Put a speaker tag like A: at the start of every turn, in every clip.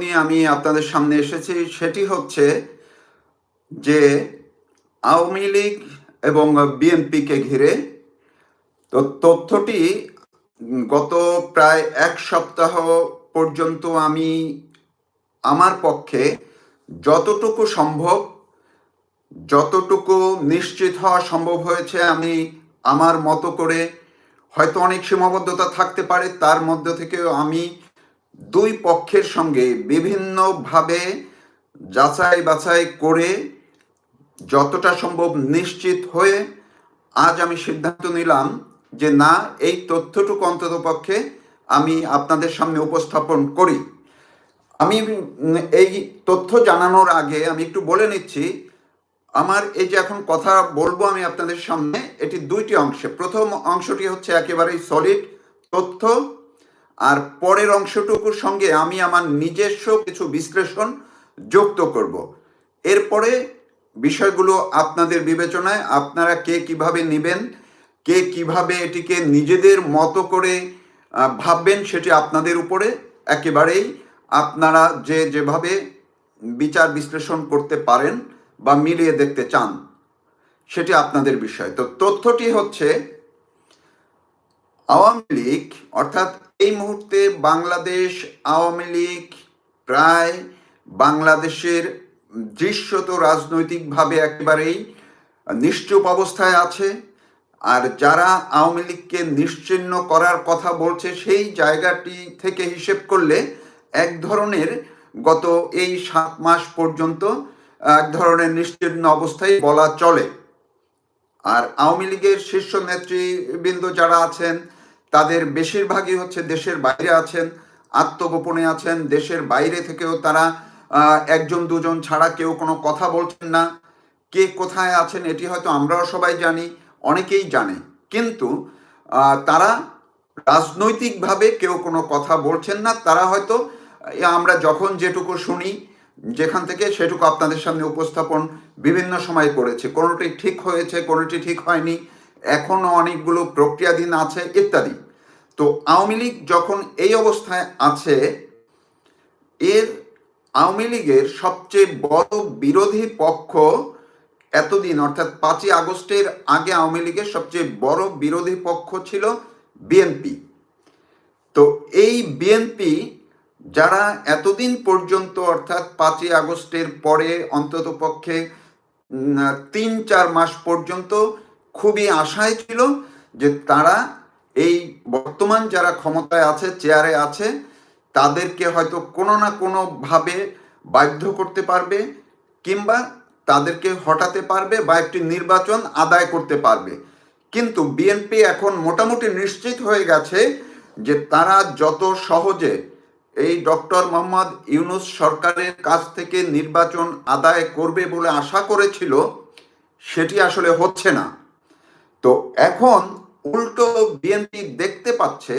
A: নিয়ে আমি আপনাদের সামনে এসেছি। সেটি হচ্ছে যে আওয়ামী লীগ এবং বিএনপিকে ঘিরে তো তথ্যটি গত প্রায় এক সপ্তাহ পর্যন্ত আমি আমার পক্ষে যতটুকু সম্ভব, যতটুকু নিশ্চিত হওয়া সম্ভব হয়েছে আমি আমার মতো করে, হয়তো অনেক সীমাবদ্ধতা থাকতে পারে, তার মধ্য থেকেও আমি দুই পক্ষের সঙ্গে বিভিন্নভাবে যাচাই বাছাই করে যতটা সম্ভব নিশ্চিত হয়ে আজ আমি সিদ্ধান্ত নিলাম যে না, এই তথ্যটুকু অন্তত পক্ষে আমি আপনাদের সামনে উপস্থাপন করি। আমি এই তথ্য জানানোর আগে আমি একটু বলে নিচ্ছি, আমার এই যে এখন কথা বলব আমি আপনাদের সামনে, এটি দুইটি অংশে। প্রথম অংশটি হচ্ছে একেবারেই সলিড তথ্য আর পরের অংশটুকুর সঙ্গে আমি আমার নিজস্ব কিছু বিশ্লেষণ যুক্ত করব। এরপরে বিষয়গুলো আপনাদের বিবেচনায়, আপনারা কে কীভাবে নেবেন, কে কীভাবে এটিকে নিজেদের মতো করে ভাববেন সেটি আপনাদের উপরে একেবারেই আপনারা যে যেভাবে বিচার বিশ্লেষণ করতে পারেন বা মিলিয়ে দেখতে চান, সেটি আপনাদের বিষয়। তো তথ্যটি হচ্ছে, আওয়ামী লীগ অর্থাৎ এই মুহূর্তে বাংলাদেশ আওয়ামী লীগ প্রায় বাংলাদেশের দৃশ্যত রাজনৈতিকভাবে একেবারেই নিশ্চুপ অবস্থায় আছে। আর যারা আওয়ামী লীগকে নিশ্চিহ্ন করার কথা বলছে, সেই জায়গাটি থেকে হিসেব করলে এক ধরনের গত এই সাত মাস পর্যন্ত, এক ধরনের নিশ্চিহ্ন অবস্থায় বলা চলে। আর আওয়ামী লীগের শীর্ষ নেতৃবৃন্দ যারা আছেন তাদের বেশিরভাগই হচ্ছে দেশের বাইরে আছেন, আত্মগোপনে আছেন, দেশের বাইরে থেকেও তারা একজন দুজন ছাড়া কেউ কোনো কথা বলছেন না। কে কোথায় আছেন এটি হয়তো আমরাও সবাই জানি, অনেকেই জানে। কিন্তু তারা রাজনৈতিকভাবে কেউ কোনো কথা বলছেন না, তারা হয়তো আমরা যখন যেটুকু শুনি, যেখান থেকে সেটুকু আপনাদের সামনে উপস্থাপন বিভিন্ন সময় করেছে। কোনোটি ঠিক হয়েছে, কোনোটি ঠিক হয়নি, এখনও অনেকগুলো প্রক্রিয়াধীন আছে, ইত্যাদি। তো আওয়ামী লীগ যখন এই অবস্থায় আছে, এর আওয়ামী লীগের সবচেয়ে বড় বিরোধী পক্ষ এতদিন, অর্থাৎ পাঁচই আগস্টের আগে আওয়ামী লীগের সবচেয়ে বড় বিরোধী পক্ষ ছিল বিএনপি। তো এই বিএনপি যারা এতদিন পর্যন্ত, অর্থাৎ পাঁচই আগস্টের পরে অন্তত পক্ষে তিন চার মাস পর্যন্ত খুবই আশায় ছিল যে তারা এই বর্তমান যারা ক্ষমতায় আছে চেয়ারে আছে, তাদেরকে হয়তো কোনো না কোনোভাবে বাধ্য করতে পারবে কিংবা তাদেরকে হটাতে পারবে বা একটি নির্বাচন আদায় করতে পারবে। কিন্তু বিএনপি এখন মোটামুটি নিশ্চিত হয়ে গেছে যে তারা যত সহজে এই ডক্টর মোহাম্মদ ইউনুস সরকারের কাছ থেকে নির্বাচন আদায় করবে বলে আশা করেছিল, সেটি আসলে হচ্ছে না। তো এখন উল্টো বিএনপি দেখতে পাচ্ছে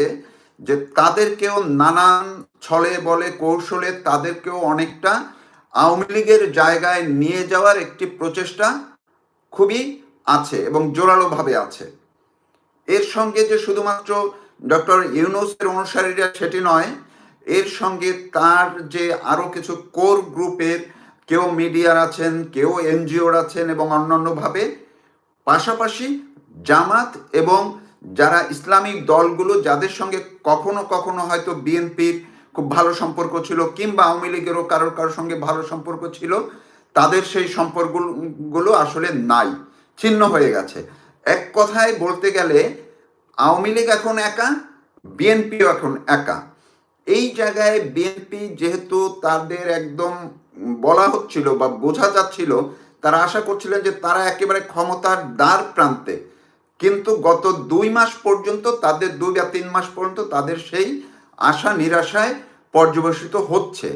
A: যে তাদেরকেও নানান ছলে বলে কৌশলে তাদেরকেও অনেকটা আওয়ামী লীগের জায়গায় নিয়ে যাওয়ার একটি প্রচেষ্টা খুবই আছে এবং জোরালোভাবে আছে। এর সঙ্গে যে শুধুমাত্র ডক্টর ইউনুসের অনুসারীরা সেটি নয়, এর সঙ্গে তার যে আরও কিছু কোর গ্রুপের কেউ মিডিয়ার আছেন, কেউ এনজিওর আছেন এবং অন্যান্যভাবে, পাশাপাশি জামাত এবং যারা ইসলামিক দলগুলো, যাদের সঙ্গে কখনো কখনো হয়তো বিএনপির খুব ভালো সম্পর্ক ছিল কিংবা আওয়ামী লীগেরও কারোর কারোর সঙ্গে ভালো সম্পর্ক ছিল, তাদের সেই সম্পর্কগুলো আসলে নাই, ছিন্ন হয়ে গেছে। এক কথায় বলতে গেলে, আওয়ামী লীগ এখন একা, বিএনপিও এখন একা। এই জায়গায় বিএনপি যেহেতু তাদের একদম বলা হচ্ছিল বা বোঝা যাচ্ছিল, তারা আশা করছিলেন যে তারা একেবারে ক্ষমতার দ্বার প্রান্তে কিন্তু গত দুই মাস পর্যন্ত, তাদের দুই বা তিন মাস পর্যন্ত তাদের সেই আশা, নিরাশায় পর্যবেসিত হচ্ছে।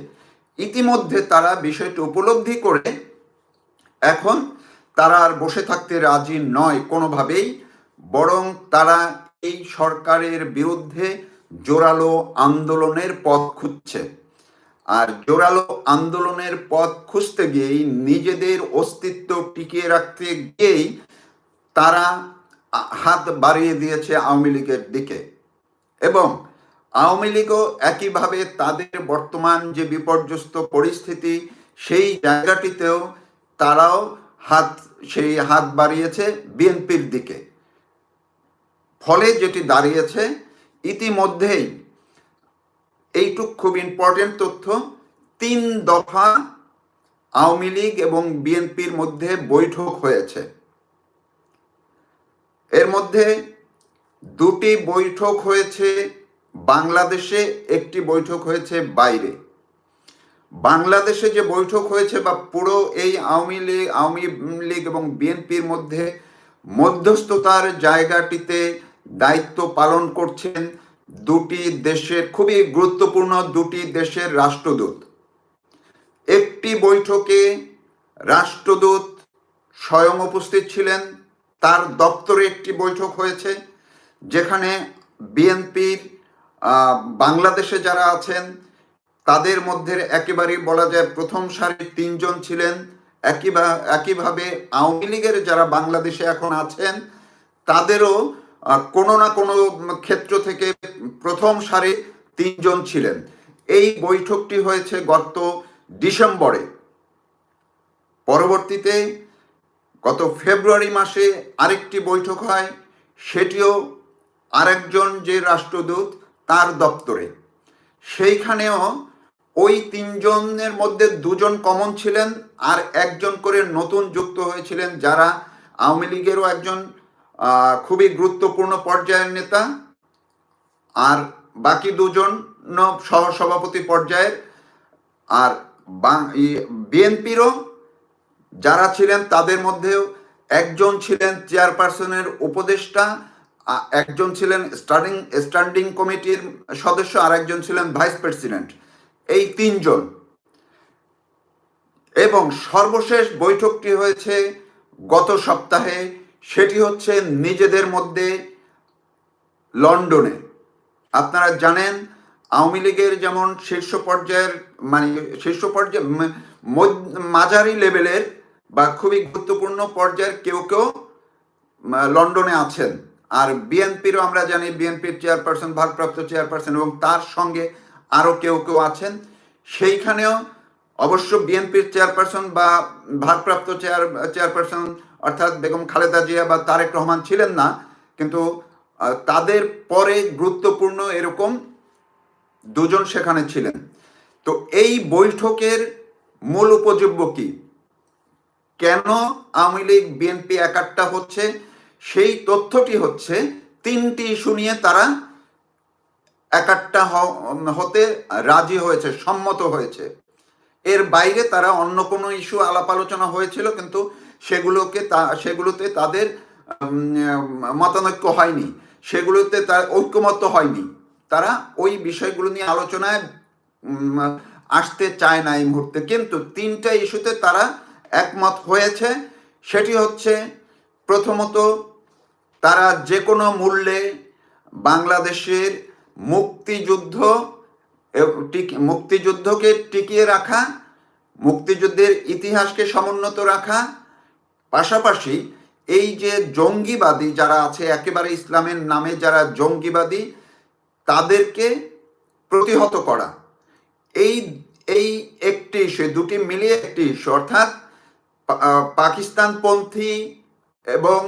A: ইতিমধ্যে তারা বিষয়টি উপলব্ধি করে, এখন তারা আর বসে থাকতে রাজি নয় কোনোভাবেই, বরং তারা এই সরকারের বিরুদ্ধে জোরালো আন্দোলনের পথ খুঁজছে। আর জোরালো আন্দোলনের পথ খুঁজতে গিয়েই নিজেদের অস্তিত্ব টিকিয়ে রাখতে গিয়েই তারা হাত বাড়িয়ে দিয়েছে আওয়ামী লীগের দিকে। এবং আওয়ামী লীগও একইভাবে তাদের বর্তমান যে বিপর্যস্ত পরিস্থিতি, সেই জায়গাটিতেও তারাও হাত, সেই হাত বাড়িয়েছে বিএনপির দিকে। ফলে যেটি দাঁড়িয়েছে, ইতিমধ্যেই এইটুক খুব ইম্পর্টেন্ট তথ্য, তিন দফা আওয়ামী লীগ এবং বিএনপির মধ্যে বৈঠক হয়েছে। এর মধ্যে দুটি বৈঠক হয়েছে, বাংলাদেশে একটি বৈঠক হয়েছে বাইরে। বাংলাদেশে যে বৈঠক হয়েছে বা পুরো এই আওয়ামী লীগ আওয়ামী লীগ এবং বিএনপির মধ্যে মধ্যস্থতার জায়গাটিতে দায়িত্ব পালন করছেন দুটি দেশের, খুবই গুরুত্বপূর্ণ দুটি দেশের রাষ্ট্রদূত। একটি বৈঠকে রাষ্ট্রদূত স্বয়ং উপস্থিত ছিলেন তার দপ্তরে একটি বৈঠক হয়েছে, যেখানে বিএনপির বাংলাদেশে যারা আছেন, তাদের মধ্যে একেবারেই বলা যায় প্রথম সারির তিনজন ছিলেন। একইভা একইভাবে আওয়ামী লীগের যারা বাংলাদেশে এখন আছেন, তাদেরও কোনো না কোনো ক্ষেত্র থেকে প্রথম সারি তিনজন ছিলেন। এই বৈঠকটি হয়েছে গত ডিসেম্বরে। পরবর্তীতে গত ফেব্রুয়ারি মাসে আরেকটি বৈঠক হয়, সেটিও আরেকজন যে রাষ্ট্রদূত তার দপ্তরে। সেইখানেও ওই তিনজনের মধ্যে দুজন কমন ছিলেন আর একজন করে নতুন যুক্ত হয়েছিলেন যারা আওয়ামী লীগেরও একজন খুবই গুরুত্বপূর্ণ পর্যায়ের নেতা আর বাকি দুজন সহসভাপতি পর্যায়ের আর বিএনপিরও যারা ছিলেন তাদের মধ্যেও একজন ছিলেন চেয়ারপারসনের উপদেষ্টা একজন ছিলেন স্টার্টিং, স্ট্যান্ডিং কমিটির সদস্য আর একজন ছিলেন ভাইস প্রেসিডেন্ট। এই তিনজন। এবং সর্বশেষ বৈঠকটি হয়েছে গত সপ্তাহে, সেটি হচ্ছে নিজেদের মধ্যে লন্ডনে। আপনারা জানেন, আওয়ামী লীগের যেমন শীর্ষ পর্যায়ের মানে শীর্ষ পর্যায়ে মাঝারি লেভেলের বা খুবই গুরুত্বপূর্ণ পর্যায়ের কেউ কেউ লন্ডনে আছেন। আর বিএনপিরও আমরা জানি, বিএনপির চেয়ারপারসন, ভারপ্রাপ্ত চেয়ারপারসন এবং তার সঙ্গে আরও কেউ কেউ আছেন। সেইখানেও অবশ্য বিএনপির চেয়ারপারসন বা ভারপ্রাপ্ত চেয়ার, চেয়ারপারসন অর্থাৎ বেগম খালেদা জিয়া বা তারেক রহমান ছিলেন না, কিন্তু তাদের পরে গুরুত্বপূর্ণ এরকম দুজন সেখানে ছিলেন। তো এই বৈঠকের মূল উপযোগ্য কি? কেন আওয়ামী লীগ, বিএনপি একাট্টা হচ্ছে? সেই তথ্যটি হচ্ছে, তিনটি ইস্যু নিয়ে তারা একাট্টা হতে রাজি হয়েছে, সম্মত হয়েছে। এর বাইরে তারা অন্য কোনো ইস্যু আলাপ আলোচনা হয়েছিল, কিন্তু সেগুলোকে তা, সেগুলোতে তাদের মতানৈক্য হয়নি। সেগুলোতে তার ঐক্যমত্য হয়নি। তারা ওই বিষয়গুলো নিয়ে আলোচনায় আসতে চায় না এই মুহূর্তে। কিন্তু তিনটা ইস্যুতে তারা একমত হয়েছে, সেটি হচ্ছে প্রথমত তারা যে কোনো মূল্যে বাংলাদেশের মুক্তিযুদ্ধ মুক্তিযুদ্ধকে টিকিয়ে রাখা, মুক্তিযুদ্ধের ইতিহাসকে সমুন্নত রাখা, পাশাপাশি এই যে জঙ্গিবাদী যারা আছে, একেবারে ইসলামের নামে যারা জঙ্গিবাদী, তাদেরকে প্রতিহত করা। এই এই একটি ইস্যু, দুটি মিলিয়ে একটি ইস্যু, অর্থাৎ পাকিস্তানপন্থী এবং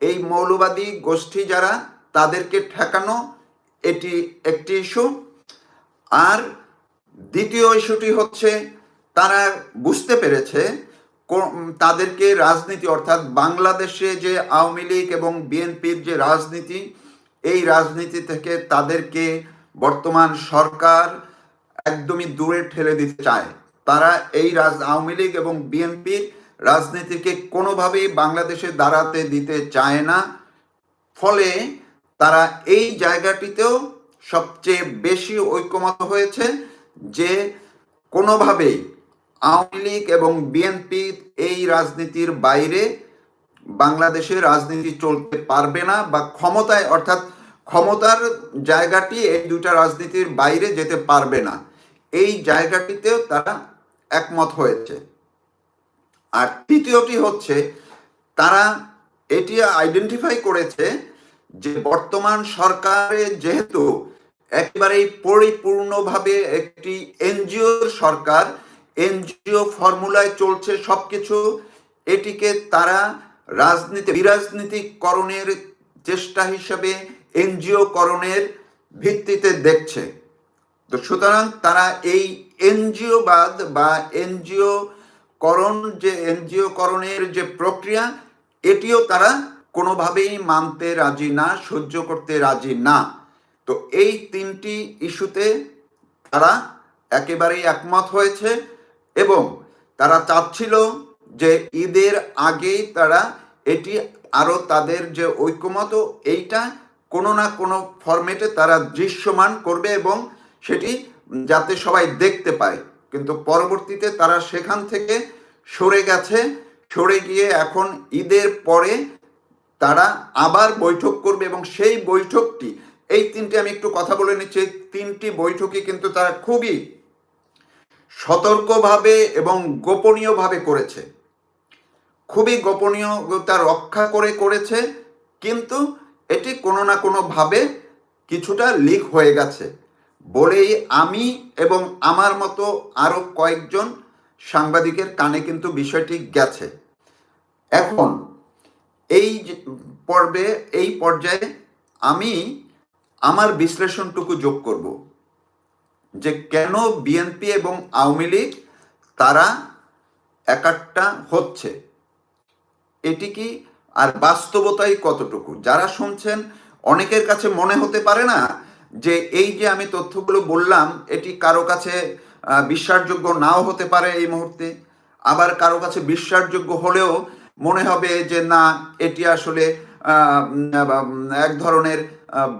A: এই মৌলবাদী গোষ্ঠী যারা, তাদেরকে ঠেকানো এটি একটি ইস্যু। আর দ্বিতীয় ইস্যুটি হচ্ছে, তারা বুঝতে পেরেছে তাদেরকে রাজনীতি, অর্থাৎ বাংলাদেশে যে আওয়ামী লীগ এবং বিএনপির যে রাজনীতি, এই রাজনীতি থেকে তাদেরকে বর্তমান সরকার একদমই দূরে ঠেলে দিতে চায়। তারা এই রাজ আওয়ামী লীগ এবং বিএনপির রাজনীতিকে কোনোভাবেই বাংলাদেশে দাঁড়াতে দিতে চায় না। ফলে তারা এই জায়গাটিতেও সবচেয়ে বেশি ঐক্যমত হয়েছে যে কোনোভাবেই আওয়ামী লীগ এবং বিএনপি এই রাজনীতির বাইরে বাংলাদেশে রাজনীতি চলতে পারবে না বা ক্ষমতায়, অর্থাৎ ক্ষমতার জায়গাটি এই দুটা রাজনীতির বাইরে যেতে পারবে না। এই জায়গাটিতেও তারা একমত হয়েছে। আর তৃতীয়টি হচ্ছে, তারা এটি আইডেন্টিফাই করেছে যে বর্তমান সরকারে যেহেতু একেবারেই পরিপূর্ণভাবে একটি এনজিওর সরকার, এনজিও ফর্মুলায় চলছে সবকিছু, এটিকে তারা রাজনীতি, বিরাজনীতিকরণের চেষ্টা হিসেবে এনজিও করণের ভিত্তিতে দেখছে। তো সুতরাং তারা এই এনজিওবাদ বা এনজিও করণ যে এনজিও করণের যে প্রক্রিয়া, এটিও তারা কোনোভাবেই মানতে রাজি না, সহ্য করতে রাজি না। তো এই তিনটি ইস্যুতে তারা একেবারেই একমত হয়েছে এবং তারা চাচ্ছিল যে ঈদের আগেই তারা এটি আরও তাদের যে ঐক্যমত, এইটা কোনো না কোনো ফরম্যাটে তারা দৃশ্যমান করবে এবং সেটি যাতে সবাই দেখতে পায়। কিন্তু পরবর্তীতে তারা সেখান থেকে সরে গেছে। সরে গিয়ে এখন ঈদের পরে তারা আবার বৈঠক করবে এবং সেই বৈঠকটি, এই তিনটি আমি একটু কথা বলে নিচ্ছি তিনটি বৈঠকই কিন্তু তারা খুবই সতর্কভাবে এবং গোপনীয়ভাবে করেছে। খুবই গোপনীয়তা রক্ষা করে করেছে, কিন্তু এটি কোনো না কোনোভাবে কিছুটা লিক হয়ে গেছে। বলেই আমি এবং আমার মতো আরও কয়েকজন সাংবাদিকের কানে কিন্তু বিষয়টি গেছে। এখন এই পর্বে, এই পর্যায়ে আমি আমার বিশ্লেষণটুকু যোগ করব যে কেন বিএনপি এবং আওয়ামী লীগ তারা একাট্টা হচ্ছে। এটি কি আর বাস্তবতাই কতটুকু? যারা শুনছেন, অনেকের কাছে মনে হতে পারে না যে এই যে আমি তথ্যগুলো বললাম, এটি কারও কাছে বিশ্বাসযোগ্য নাও হতে পারে এই মুহূর্তে। আবার কারও কাছে বিশ্বাসযোগ্য হলেও মনে হবে যে না, এটি আসলে এক ধরনের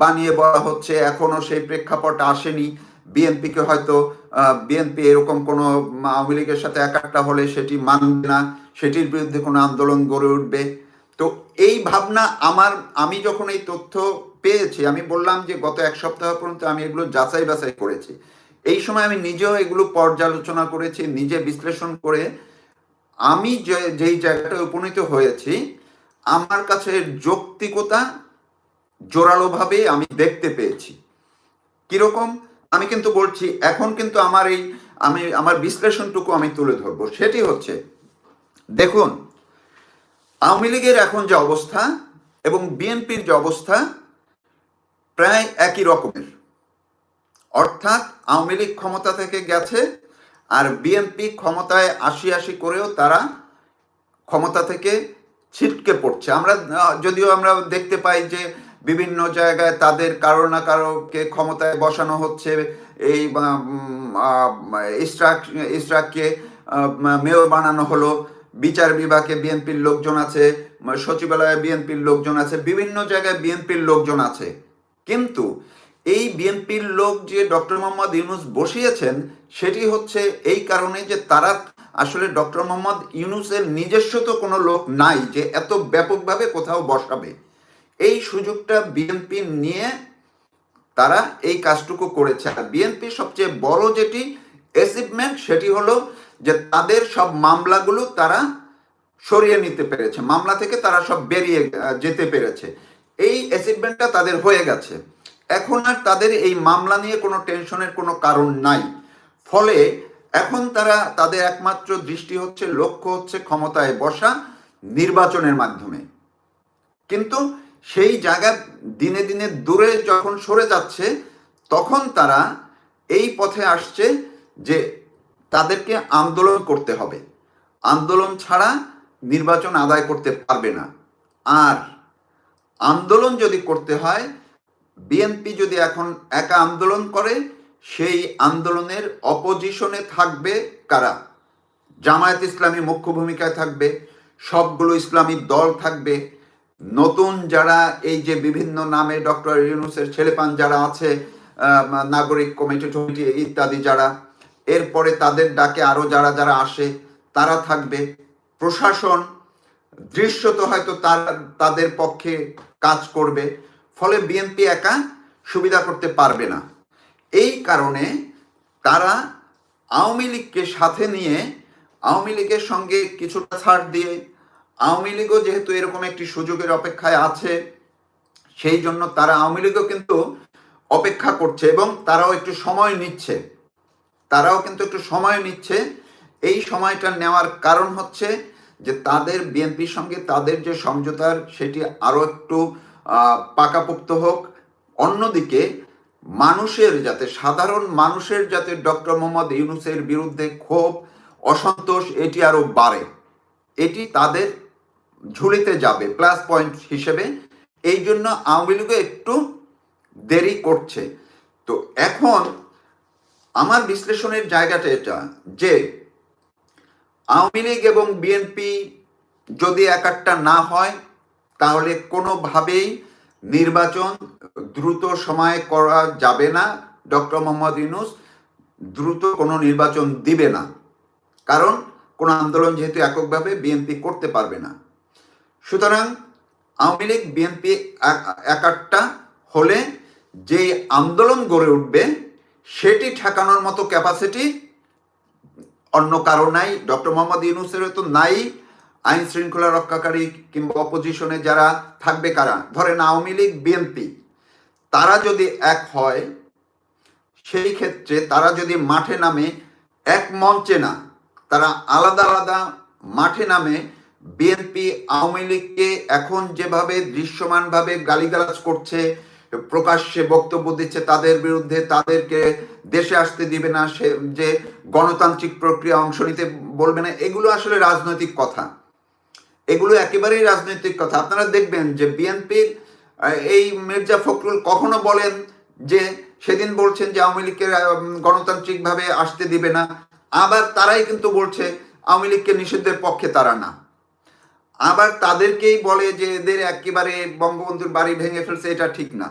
A: বানিয়ে বলা হচ্ছে। এখনও সেই প্রেক্ষাপট আসেনি। বিএনপিকে হয়তো বিএনপি এরকম কোনো আওয়ামী লীগের সাথে একাট্টা হলে সেটি মানবে না। সেটির বিরুদ্ধে কোনো আন্দোলন গড়ে উঠবে। তো এই ভাবনা আমার, আমি যখন এই তথ্য পেয়েছি, আমি বললাম যে গত এক সপ্তাহ পর্যন্ত আমি এগুলো যাচাই বাছাই করেছি। এই সময় আমি নিজেও এগুলো পর্যালোচনা করেছি, নিজে বিশ্লেষণ করে আমি যে, যেই জায়গাটায় উপনীত হয়েছি, আমার কাছে যৌক্তিকতা জোরালোভাবে আমি দেখতে পেয়েছি। কীরকম? আমি কিন্তু বলছি, এখন কিন্তু আমার এই, আমি, আমার বিশ্লেষণটুকু আমি তুলে ধরবো। সেটি হচ্ছে, দেখুন, আওয়ামী লীগের এখন যে অবস্থা এবং বিএনপির যে অবস্থা প্রায় একই রকমের। অর্থাৎ আওয়ামী লীগ ক্ষমতা থেকে গেছে আর বিএনপি ক্ষমতায় আশি আশি করেও তারা ক্ষমতা থেকে ছিটকে পড়ছে। আমরা যদিও আমরা দেখতে পাই যে বিভিন্ন জায়গায় তাদের কারও না কারোকে ক্ষমতায় বসানো হচ্ছে এই আহ, মেয়র বানানো হলো বিচার বিভাগে বিএনপির লোকজন আছে সচিবালয়ে বিএনপির লোকজন আছে বিভিন্ন জায়গায় বিএনপির লোকজন আছে। কিন্তু এই বিএনপির লোক যে ডক্টর মোহাম্মদ ইউনুস বসিয়েছেন, সেটি হচ্ছে এই কারণে যে তারা আসলে ডক্টর মোহাম্মদ ইউনুসের নিজস্ব তো কোনো লোক নাই যে এত ব্যাপকভাবে কোথাও বসাবে। এই সুযোগটা বিএনপি নিয়ে তারা এই কাজটুকু করেছে। আর বিএনপি সবচেয়ে বড় যেটি অ্যাচিভমেন্ট সেটি হলো যে তাদের সব মামলাগুলো তারা সরিয়ে নিতে পেরেছে। মামলা থেকে তারা সব বেরিয়ে যেতে পেরেছে। এই অ্যাচিভমেন্টটা তাদের হয়ে গেছে। এখন আর তাদের এই মামলা নিয়ে কোনো টেনশনের কোনো কারণ নাই। ফলে এখন তারা, তাদের একমাত্র দৃষ্টি হচ্ছে, লক্ষ্য হচ্ছে ক্ষমতায় বসা নির্বাচনের মাধ্যমে। কিন্তু সেই জায়গা দিনে দিনে দূরে যখন সরে যাচ্ছে, তখন তারা এই পথে আসছে যে তাদেরকে আন্দোলন করতে হবে। আন্দোলন ছাড়া নির্বাচন আদায় করতে পারবে না। আর আন্দোলন যদি করতে হয়, বিএনপি যদি এখন একা আন্দোলন করে, সেই আন্দোলনের অপোজিশনে থাকবে কারা? জামায়াত ইসলামী মুখ্য ভূমিকায় থাকবে, সবগুলো ইসলামী দল থাকবে। নতুন যারা এই যে বিভিন্ন নামে ডক্টর ইউনুসের ছেলেপান যারা আছে নাগরিক কমিটি টমিটি ইত্যাদি যারা, এরপরে তাদের ডাকে আরও যারা যারা আসে, তারা থাকবে। প্রশাসন, দৃশ্যত হয়তো তারা, তাদের পক্ষে কাজ করবে, ফলে বিএনপি একা সুবিধা করতে পারবে না। এই কারণে তারা আওয়ামী লীগকে সাথে নিয়ে, আওয়ামী লীগের সঙ্গে কিছুটা ছাড় দিয়ে, আওয়ামী লীগও যেহেতু এরকম একটি সুযোগের অপেক্ষায় আছে, সেই জন্য তারা আওয়ামী লীগও কিন্তু অপেক্ষা করছে এবং তারাও একটু সময় নিচ্ছে। তারাও কিন্তু একটু সময় নিচ্ছে। এই সময়টা নেওয়ার কারণ হচ্ছে যে তাদের বিএনপির সঙ্গে তাদের যে সমঝোতার সেটি আরও একটু পাকাপোক্ত হোক। অন্যদিকে মানুষের যাতে, সাধারণ মানুষের যাতে ডক্টর মোহাম্মদ ইউনুসের বিরুদ্ধে ক্ষোভ, অসন্তোষ, এটি আরও বাড়ে। এটি তাদের ঝুলিতে যাবে, প্লাস পয়েন্ট হিসেবে। এই জন্য আওয়ামী লীগও একটু দেরি করছে। তো এখন আমার বিশ্লেষণের জায়গাটা এটা যে আওয়ামী লীগ এবং বিএনপি যদি একাট্টা না হয়, তাহলে কোনোভাবেই নির্বাচন দ্রুত সময়ে করা যাবে না। ডক্টর মোহাম্মদ ইউনুস দ্রুত কোনো নির্বাচন দিবে না। কারণ কোনো আন্দোলন যেহেতু এককভাবে বিএনপি করতে পারবে না। সুতরাং আওয়ামী লীগ, বিএনপি একাট্টা হলে যে আন্দোলন গড়ে উঠবে, সেটি ঠেকানোর মতো ক্যাপাসিটি অন্য কারও নাই, ডক্টর মোহাম্মদ ইউনুসেরও তো নাই, আইন শৃঙ্খলা রক্ষাকারী কিংবা অপোজিশনে যারা থাকবে কারা? ধরেন আওয়ামী লীগ, বিএনপি। তারা যদি এক হয়, সেই ক্ষেত্রে তারা যদি মাঠে নামে, এক মঞ্চে না, তারা আলাদা আলাদা মাঠে নামে, বিএনপি আওয়ামী লীগকে এখন যেভাবে দৃশ্যমানভাবে গালিগালাজ করছে প্রকাশ্যে বক্তব্য দিচ্ছে তাদের বিরুদ্ধে, তাদেরকে দেশে আসতে দিবে না, সে যে গণতান্ত্রিক প্রক্রিয়া অংশ নিতে বলবে না, এগুলো আসলে রাজনৈতিক কথা। এগুলো একেবারেই রাজনৈতিক কথা। আপনারা দেখবেন যে বিএনপির এই মির্জা ফখরুল কখনো বলেন যে, সেদিন বলছেন যে আওয়ামী লীগকে গণতান্ত্রিকভাবে আসতে দিবে না। আবার তারাই কিন্তু বলছে আওয়ামী লীগকে নিষিদ্ধের পক্ষে তারা না। আবার তাদেরকেই বলে যে এদের একেবারে বঙ্গবন্ধুর বাড়ি ভেঙে ফেলছে, এটা ঠিক না।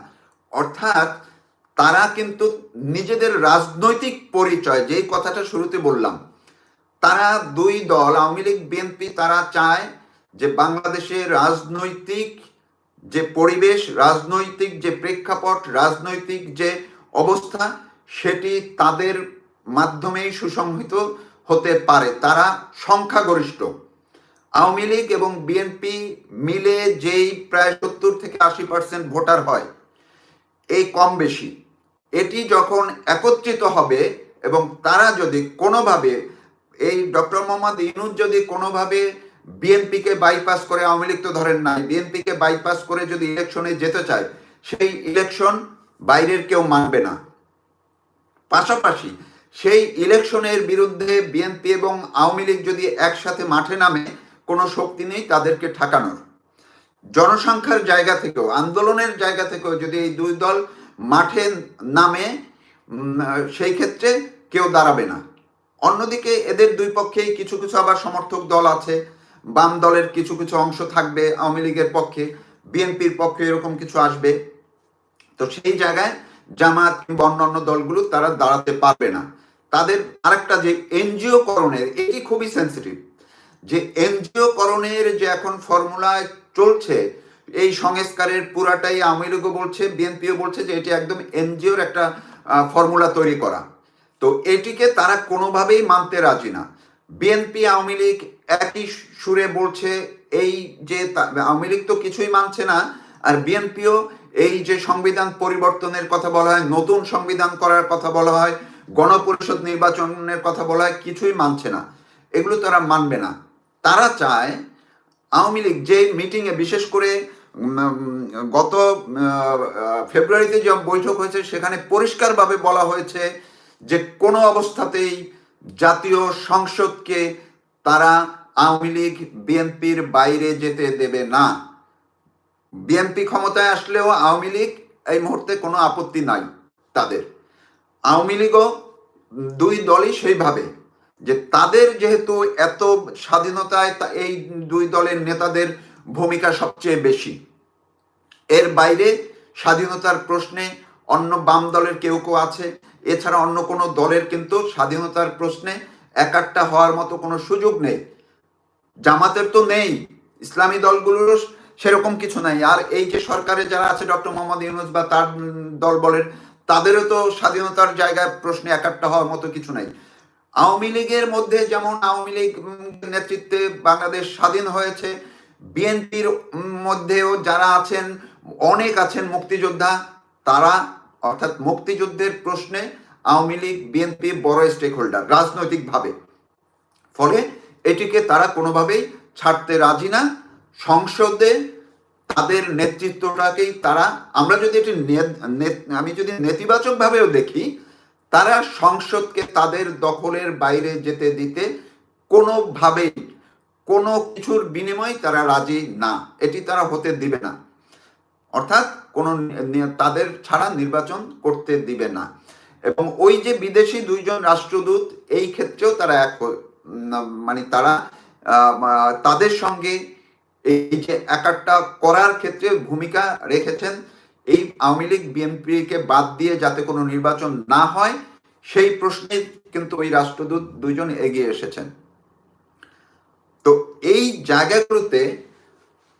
A: অর্থাৎ তারা কিন্তু নিজেদের রাজনৈতিক পরিচয়, যেই কথাটা শুরুতে বললাম, তারা দুই দল, আওয়ামী লীগ, বিএনপি, তারা চায় যে বাংলাদেশে রাজনৈতিক যে পরিবেশ, রাজনৈতিক যে প্রেক্ষাপট, রাজনৈতিক যে অবস্থা, সেটি তাদের মাধ্যমেই সুসংহিত হতে পারে। তারা সংখ্যাগরিষ্ঠ। আওয়ামী লীগ এবং বিএনপি মিলে যেই প্রায় সত্তর থেকে আশি পার্সেন্ট ভোটার হয় এই কম বেশি। এটি যখন একত্রিত হবে এবং তারা যদি কোনোভাবে, এই ডক্টর মোহাম্মদ ইনুজ যদি কোনোভাবে বিএনপিকে বাইপাস করে, আওয়ামী লীগ তো ধরেন নাই, বিএনপিকে বাইপাস করে যদি ইলেকশনে যেতে চায়, সেই ইলেকশন বাইরের কেউ মানবে না। পাশাপাশি সেই ইলেকশনের বিরুদ্ধে বিএনপি এবং আওয়ামী লীগ যদি একসাথে মাঠে নামে, কোনো শক্তি নেই তাদেরকে ঠেকানোর। জনসংখ্যার জায়গা থেকেও, আন্দোলনের জায়গা থেকেও যদি এই দুই দল মাঠে নামে সেই ক্ষেত্রে কেউ দাঁড়াবে না। অন্যদিকে এদের দুই পক্ষেই কিছু কিছু আবার সমর্থক দল আছে, বাম দলের কিছু কিছু অংশ থাকবে আওয়ামী লীগের পক্ষে, বিএনপির পক্ষে এরকম কিছু আসবে। তো সেই জায়গায় জামাত কিংবা অন্যান্য দলগুলো তারা দাঁড়াতে পারবে না। তাদের আরেকটা যে এনজিও করণের এটি খুবই সেন্সিটিভ যে এনজিও করণের যে এখন ফর্মুলায় চলছে, এই সংস্কারের পুরাটাই আওয়ামী লীগও বলছে, বিএনপিও বলছে যে এটি একদম এনজিওর একটা ফর্মুলা তৈরি করা। তো এটিকে তারা কোনোভাবেই মানতে রাজি না। বিএনপি, আওয়ামী লীগ একই সুরে বলছে, এই যে আওয়ামী লীগ তো কিছুই মানছে না, আর বিএনপিও এই যে সংবিধান পরিবর্তনের কথা বলা হয়, নতুন সংবিধান করার কথা বলা হয়, গণপরিষদ নির্বাচনের কথা বলা হয়, কিছুই মানছে না। এগুলো তারা মানবে না। তারা চায় আওয়ামী লীগ যে মিটিংয়ে বিশেষ করে গত ফেব্রুয়ারিতে যে বৈঠক হয়েছে, সেখানে পরিষ্কারভাবে বলা হয়েছে যে কোনো অবস্থাতেই জাতীয় সংসদকে তারা আওয়ামী লীগ, বিএনপির বাইরে যেতে দেবে না। বিএনপি ক্ষমতায় আসলেও আওয়ামী লীগ এই মুহূর্তে কোনো আপত্তি নাই তাদের। আওয়ামী লীগও দুই দলই সেইভাবে যে তাদের যেহেতু এত স্বাধীনতায় এই দুই দলের নেতাদের ভূমিকা সবচেয়ে বেশি। এর বাইরে স্বাধীনতার প্রশ্নে অন্য বাম দলের কেউ কেউ আছে। এছাড়া অন্য কোনো দলের কিন্তু স্বাধীনতার প্রশ্নে একাট্টা হওয়ার মতো কোনো সুযোগ নেই। জামাতের তো নেই, ইসলামী দলগুলোরও সেরকম কিছু নাই। আর এই যে সরকারে যারা আছে ডক্টর মোহাম্মদ ইউনুস বা তার দল বলেন, তাদেরও তো স্বাধীনতার জায়গায় প্রশ্নে একাট্টা হওয়ার মতো কিছু নাই। আওয়ামী লীগের মধ্যে যেমন আওয়ামী লীগ নেতৃত্বে বাংলাদেশ স্বাধীন হয়েছে, বিএনপির মধ্যেও যারা আছেন, অনেক আছেন মুক্তিযোদ্ধা, তারা অর্থাৎ মুক্তিযুদ্ধের প্রশ্নে আওয়ামী লীগ, বিএনপি বড় স্টেক হোল্ডার রাজনৈতিকভাবে। ফলে এটিকে তারা কোনোভাবেই ছাড়তে রাজি না। সংসদে তাদের নেতৃত্বটাকেই তারা, আমরা যদি এটি আমি যদি নেতিবাচকভাবেও দেখি তারা সংসদকে তাদের দখলের বাইরে যেতে দিতে কোনোভাবেই, কোনো কিছুর বিনিময়ে তারা রাজি না। এটি তারা হতে দিবে না। অর্থাৎ কোনো তাদের ছাড়া নির্বাচন করতে দিবে না। এবং ওই যে বিদেশি দুইজন রাষ্ট্রদূত, এই ক্ষেত্রেও তারা এক মানে তারা তাদের সঙ্গে এই যে একাট্টা করার ক্ষেত্রে ভূমিকা রেখেছেন এই আওয়ামী লীগ, বিএনপিকে বাদ দিয়ে যাতে কোনো নির্বাচন না হয়, সেই প্রশ্নে কিন্তু ওই রাষ্ট্রদূত দুজন এগিয়ে এসেছেন। তো এই জায়গাগুলোতে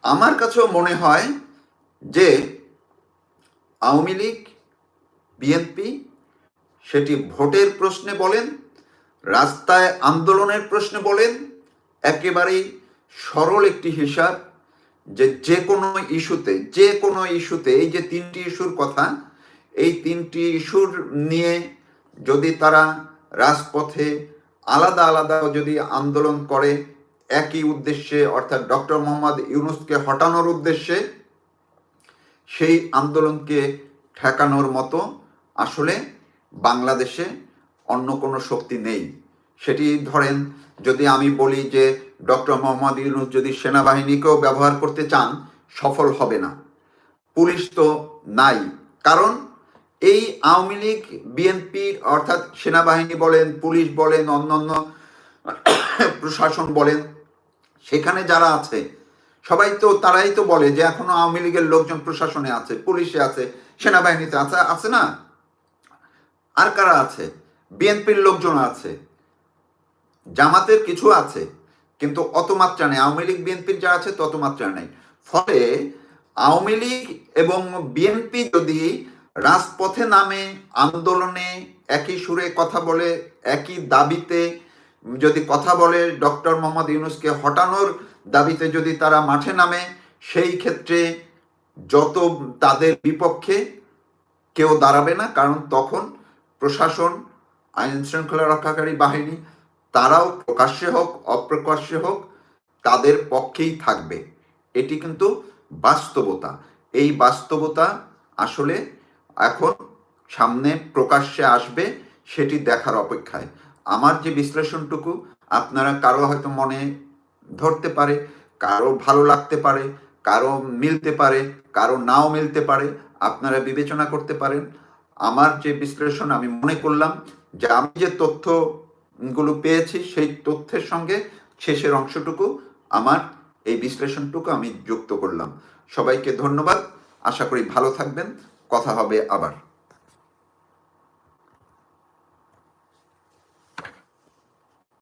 A: আমার কাছেও মনে হয় যে আওয়ামী লীগ, বিএনপি সেটি ভোটের প্রশ্নে বলেন, রাস্তায় আন্দোলনের প্রশ্নে বলেন, একেবারেই সরল একটি হিসাব যে যে কোনো ইস্যুতে, যে কোনো ইস্যুতে, এই যে তিনটি ইস্যুর কথা, এই তিনটি ইস্যুর নিয়ে যদি তারা রাজপথে আলাদা আলাদা যদি আন্দোলন করে, একই উদ্দেশ্যে, অর্থাৎ ডক্টর মোহাম্মদ ইউনুসকে হটানোর উদ্দেশ্যে, সেই আন্দোলনকে ঠেকানোর মতো আসলে বাংলাদেশে অন্য কোনো শক্তি নেই। সেটি ধরেন, যদি আমি বলি যে ডক্টর মোহাম্মদ ইউনুস যদি সেনাবাহিনীকেও ব্যবহার করতে চান, সফল হবে না। পুলিশ তো নাই। কারণ এই আওয়ামী লীগ বিএনপির অর্থাৎ সেনাবাহিনী বলেন, পুলিশ বলেন, অন্যান্য প্রশাসন বলেন, সেখানে যারা আছে, সবাই তো, তারাই তো বলে যে এখনও আওয়ামী লীগের লোকজন প্রশাসনে আছে, পুলিশে আছে, সেনাবাহিনীতে আছে আছে না? আর কারা আছে? বিএনপির লোকজন আছে, জামাতের কিছু আছে। কিন্তু অত মাত্রা নেই। আওয়ামী লীগ, বিএনপির যা আছে তত মাত্রা নেই। ফলে আওয়ামী লীগ এবং বিএনপি যদি রাজপথে নামে, আন্দোলনে একই সুরে কথা বলে, একই দাবিতে যদি কথা বলে, ডক্টর মোহাম্মদ ইউনুসকে হটানোর দাবিতে যদি তারা মাঠে নামে, সেই ক্ষেত্রে যত তাদের বিপক্ষে কেউ দাঁড়াবে না, কারণ তখন প্রশাসন, আইন শৃঙ্খলা রক্ষাকারী বাহিনী তারাও প্রকাশ্যে হোক, অপ্রকাশ্যে হোক, তাদের পক্ষেই থাকবে। এটি কিন্তু বাস্তবতা। এই বাস্তবতা আসলে এখন সামনে প্রকাশ্যে আসবে, সেটি দেখার অপেক্ষায়। আমার যে বিশ্লেষণটুকু, আপনারা কারও হয়তো মনে ধরতে পারে, কারও ভালো লাগতে পারে, কারও মিলতে পারে, কারও নাও মিলতে পারে, আপনারা বিবেচনা করতে পারেন। আমার যে বিশ্লেষণ আমি মনে করলাম, যে আমি যে তথ্যগুলো পেয়েছি, সেই তথ্যের সঙ্গে শেষের অংশটুকু আমার এই বিশ্লেষণটুকু আমি যুক্ত করলাম। সবাইকে ধন্যবাদ। আশা করি ভালো থাকবেন। কথা হবে আবার।